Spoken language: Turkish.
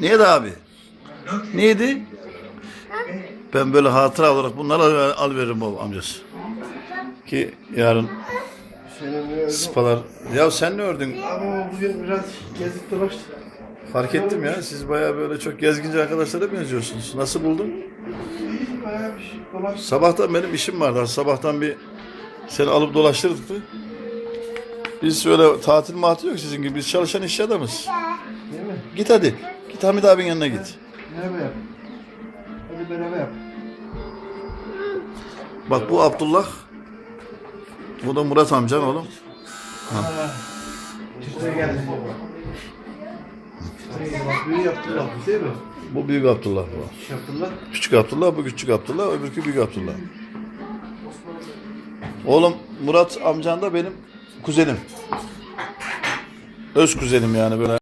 Neydi abi? Neydi? Ben böyle hatıra olarak bunları al, al veririm baba amcası. Ki yarın spalar. Ya sen ne ördün? Ama bugün biraz gezdik dolaştık. Fark ettim ya. Siz bayağı böyle çok gezginci arkadaşlara benziyorsunuz. Nasıl buldun? İyi bayağı bir şey. Sabahtan benim işim vardı. Sabahtan bir seni alıp dolaştırdık da. Biz öyle tatil matil yok sizin gibi. Biz çalışan işçi adamız. Değil mi? Git hadi. Git Hamit abinin yanına git. Beraber yap. Hadi beraber yap. Bak bu Abdullah. Bu da Murat amcan oğlum. Çıtaya geldi baba. Çıtaya geldi. Bak büyü yaptılar değil mi? Bu büyük Abdullah bu. Küçük Abdullah, bu küçük Abdullah, öbürkü büyük Abdullah. Oğlum Murat amcan da benim kuzenim. Öz kuzenim yani böyle.